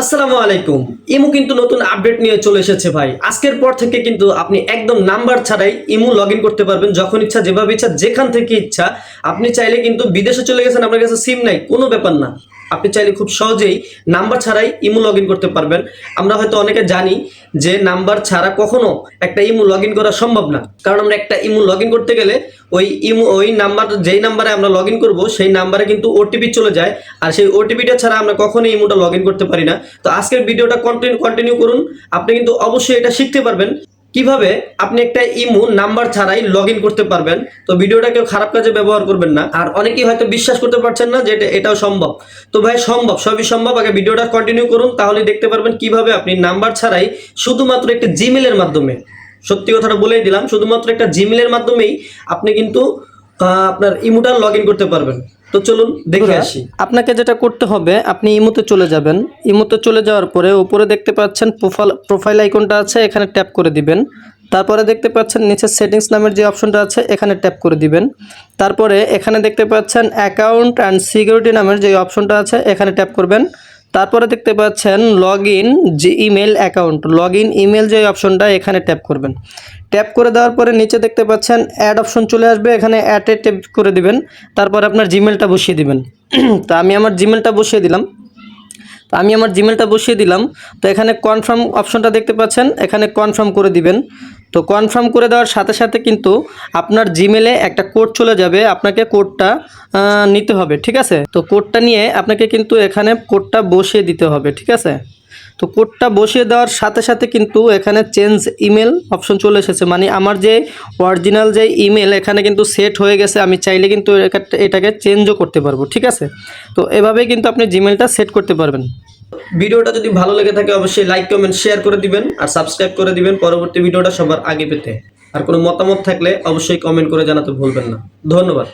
আসসালামু আলাইকুম। ইমু কিন্তু নতুন আপডেট নিয়ে চলে এসেছে ভাই। আজকের পর থেকে কিন্তু আপনি একদম নাম্বার ছাড়াই ইমু লগ করতে পারবেন যখন ইচ্ছা, যেভাবে ইচ্ছা, যেখান থেকে ইচ্ছা। আপনি চাইলে কিন্তু বিদেশে চলে গেছেন, আপনার কাছে সিম নাই, কোনো ব্যাপার না। আপনি চাইলে খুব সহজেই নাম্বার ছাড়াই ইমু লগ করতে পারবেন। আমরা হয়তো অনেকে জানি যে নাম্বার ছাড়া কখনো একটা ইমু লগ করা সম্ভব না। কারণ আমরা একটা ইমু লগ করতে গেলে ওই ইমু, ওই নাম্বার, যেই নাম্বারে আমরা লগ করব, সেই নাম্বারে কিন্তু ওটিপি চলে যায়। আর সেই ওটিপিটা ছাড়া আমরা কখনোই ইমুটা লগ করতে পারি না। তো আজকের ভিডিওটা কন্টিনিউ কন্টিনিউ করুন। আপনি কিন্তু অবশ্যই এটা শিখতে পারবেন। কীভাবে আপনি একটা ইমু নাম্বার ছাড়াই লগ ইন করতে পারবেন? তো ভিডিওটা কেউ খারাপ কাজে ব্যবহার করবেন না। আর অনেকেই হয়তো বিশ্বাস করতে পারছেন না যে এটা এটাও সম্ভব। তো ভাই, সম্ভব, সবই সম্ভব। আগে ভিডিওটা কন্টিনিউ করুন তাহলে দেখতে পারবেন কীভাবে আপনি নাম্বার ছাড়াই শুধুমাত্র একটা জিমেলের মাধ্যমে সত্যি কথাটা বলেই দিলাম, শুধুমাত্র একটা জিমেলের মাধ্যমেই আপনি কিন্তু আপনার ইমুটা লগ ইন করতে পারবেন। তো চলুন দেখে আসি। আপনাকে যেটা করতে হবে আপনি ইমোতে চলে যাবেন। ইমোতে চলে যাওয়ার পরে উপরে দেখতে পাচ্ছেন প্রোফাইল প্রোফাইল আইকনটা আছে এখানে ট্যাপ করে দিবেন। তারপরে দেখতে পাচ্ছেন নিচে সেটিংস নামের যে অপশনটা আছে এখানে ট্যাপ করে দিবেন। তারপরে এখানে দেখতে পাচ্ছেন অ্যাকাউন্ট অ্যান্ড সিকিউরিটি নামের যে অপশনটা আছে এখানে ট্যাপ করবেন। তারপরে দেখতে পাচ্ছেন লগ ইন যে email account log in email যে অপশনটা এখানে ট্যাপ করবেন। ট্যাপ করে দেওয়ার পরে নিচে দেখতে পাচ্ছেন অ্যাড অপশন চলে আসবে, এখানে অ্যাডে ট্যাপ করে দিবেন, তারপর আপনার জিমেলটা বসিয়ে দিবেন। তো আমি আমার জিমেলটা বসিয়ে দিলাম। তো আমি আমার জিমেলটা বসিয়ে দিলাম। তো এখানে কনফার্ম অপশনটা দেখতে পাচ্ছেন, এখানে কনফার্ম করে দিবেন। তো কনফার্ম করে দেওয়ার সাথে সাথে কিন্তু আপনার জিমেলে একটা কোড চলে যাবে। আপনাকে কোডটা নিতে হবে, ঠিক আছে? তো কোডটা নিয়ে আপনাকে কিন্তু এখানে কোডটা বসিয়ে দিতে হবে, ঠিক আছে? তো কোডটা বসিয়ে দেওয়ার সাথে সাথে কিন্তু এখানে চেঞ্জ ইমেল অপশন চলে এসেছে। মানে আমার যে অরিজিনাল যে ইমেল এখানে কিন্তু সেট হয়ে গেছে, আমি চাইলে কিন্তু এটাকে চেঞ্জও করতে পারব, ঠিক আছে? তো এভাবেই কিন্তু আপনি জিমেলটা সেট করতে পারবেন। ভিডিওটা যদি ভালো লেগে থাকে, অবশ্যই লাইক কমেন্ট শেয়ার করে দিবেন আর সাবস্ক্রাইব করে দিবেন পরবর্তী ভিডিওটা সবার আগে পেতে। আর কোনো মতামত থাকলে অবশ্যই কমেন্ট করে জানাতে ভুলবেন না। ধন্যবাদ।